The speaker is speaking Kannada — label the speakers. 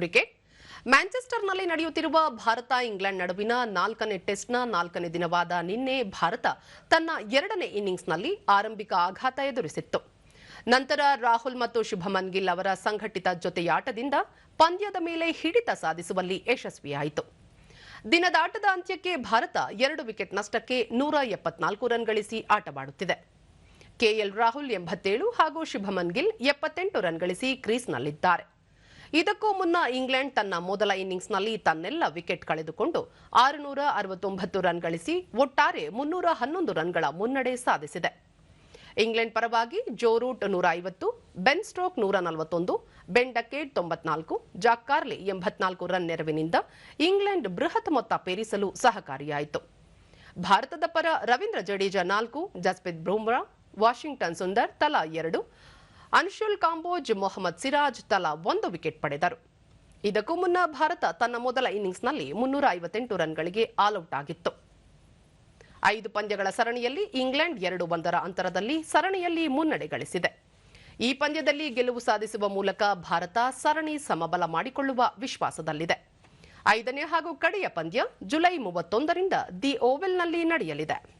Speaker 1: ಕ್ರಿಕೆಟ್. ಮ್ಯಾಂಚೆಸ್ಟರ್ನಲ್ಲಿ ನಡೆಯುತ್ತಿರುವ ಭಾರತ ಇಂಗ್ಲೆಂಡ್ ನಡುವಿನ ನಾಲ್ಕನೇ ಟೆಸ್ಟ್ನ ನಾಲ್ಕನೇ ದಿನವಾದ ನಿನ್ನೆ ಭಾರತ ತನ್ನ ಎರಡನೇ ಇನ್ನಿಂಗ್ಸ್ನಲ್ಲಿ ಆರಂಭಿಕ ಆಘಾತ ಎದುರಿಸಿತ್ತು. ನಂತರ ರಾಹುಲ್ ಮತ್ತು ಶುಭಮನ್ ಗಿಲ್ ಅವರ ಸಂಘಟಿತ ಜೊತೆಯಾಟದಿಂದ ಪಂದ್ಯದ ಮೇಲೆ ಹಿಡಿತ ಸಾಧಿಸುವಲ್ಲಿ ಯಶಸ್ವಿಯಾಯಿತು. ದಿನದಾಟದ ಅಂತ್ಯಕ್ಕೆ ಭಾರತ ಎರಡು ವಿಕೆಟ್ ನಷ್ಟಕ್ಕೆ ನೂರ ಎಪ್ಪತ್ನಾಲ್ಕು ರನ್ ಗಳಿಸಿ ಆಟವಾಡುತ್ತಿದೆ. ಕೆಎಲ್ ರಾಹುಲ್ ಎಂಬತ್ತೇಳು ಹಾಗೂ ಶುಭಮನ್ ಗಿಲ್ ಎಪ್ಪತ್ತೆಂಟು ರನ್ ಗಳಿಸಿ ಕ್ರೀಸ್ನಲ್ಲಿದ್ದಾರೆ. ಇದಕ್ಕೂ ಮುನ್ನ ಇಂಗ್ಲೆಂಡ್ ತನ್ನ ಮೊದಲ ಇನ್ನಿಂಗ್ಸ್ನಲ್ಲಿ ತನ್ನೆಲ್ಲ ವಿಕೆಟ್ ಕಳೆದುಕೊಂಡು ಆರುನೂರ ಅರವತ್ತೊಂಬತ್ತು ರನ್ ಗಳಿಸಿ ಒಟ್ಟಾರೆ ಮುನ್ನೂರ ಹನ್ನೊಂದು ರನ್ಗಳ ಮುನ್ನಡೆ ಸಾಧಿಸಿದೆ. ಇಂಗ್ಲೆಂಡ್ ಪರವಾಗಿ ಜೋ ರೂಟ್ ನೂರ ಐವತ್ತು, ಬೆನ್ ಸ್ಟ್ರೋಕ್ ನೂರ ನಲವತ್ತೊಂದು ಬೆನ್ ಡಕೇಟ್ ತೊಂಬತ್ನಾಲ್ಕು, ಜಾಕ್ ಕಾರ್ಲಿ ಎಂಬತ್ನಾಲ್ಕು ರನ್ ನೆರವಿನಿಂದ ಇಂಗ್ಲೆಂಡ್ ಬೃಹತ್ ಮೊತ್ತ ಪೇರಿಸಲು ಸಹಕಾರಿಯಾಯಿತು. ಭಾರತದ ಪರ ರವೀಂದ್ರ ಜಡೇಜಾ ನಾಲ್ಕು, ಜಸ್ಪ್ರೀತ್ ಬುಮ್ರಾ, ವಾಷಿಂಗ್ಟನ್ ಸುಂದರ್ ತಲಾ ಎರಡು ಅನ್ಶುಲ್ ಕಾಂಬೋಜ್ ಮೊಹಮ್ಮದ್ ಸಿರಾಜ್ ತಲಾ ಒಂದು ವಿಕೆಟ್ ಪಡೆದರು. ಇದಕ್ಕೂ ಮುನ್ನ ಭಾರತ ತನ್ನ ಮೊದಲ ಇನ್ನಿಂಗ್ಸ್ನಲ್ಲಿ ಮುನ್ನೂರ ಐವತ್ತೆಂಟು ರನ್ಗಳಿಗೆ ಆಲ್ಔಟ್ ಆಗಿತ್ತು. ಐದು ಪಂದ್ಯಗಳ ಸರಣಿಯಲ್ಲಿ ಇಂಗ್ಲೆಂಡ್ ಎರಡು ಒಂದರ ಅಂತರದಲ್ಲಿ ಸರಣಿಯಲ್ಲಿ ಮುನ್ನಡೆ ಗಳಿಸಿದೆ. ಈ ಪಂದ್ಯದಲ್ಲಿ ಗೆಲುವು ಸಾಧಿಸುವ ಮೂಲಕ ಭಾರತ ಸರಣಿ ಸಮಬಲ ಮಾಡಿಕೊಳ್ಳುವ ವಿಶ್ವಾಸದಲ್ಲಿದೆ. ಐದನೇ ಹಾಗೂ ಕಡೆಯ ಪಂದ್ಯ ಜುಲೈ ಮೂವತ್ತೊಂದರಿಂದ ದಿ ಓವೆಲ್ನಲ್ಲಿ ನಡೆಯಲಿದೆ.